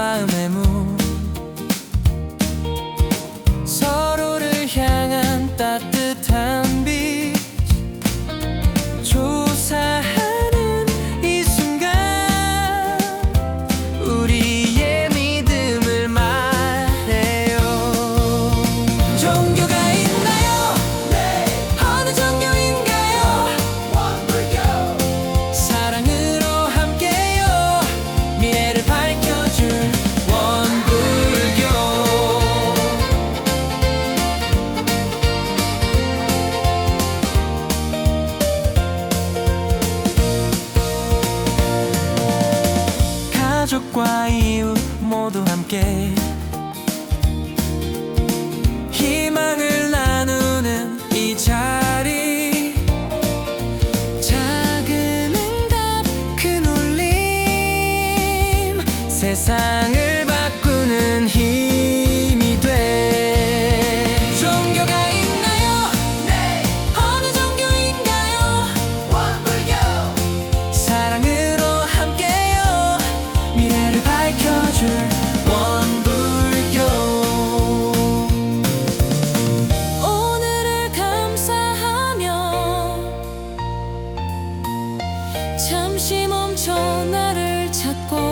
마음에 묻 가족과 이웃 모두 함께 희망을 나누는 이 자리. 작은 응답 큰 울림 세상을 잠시 멈춰 나를 찾고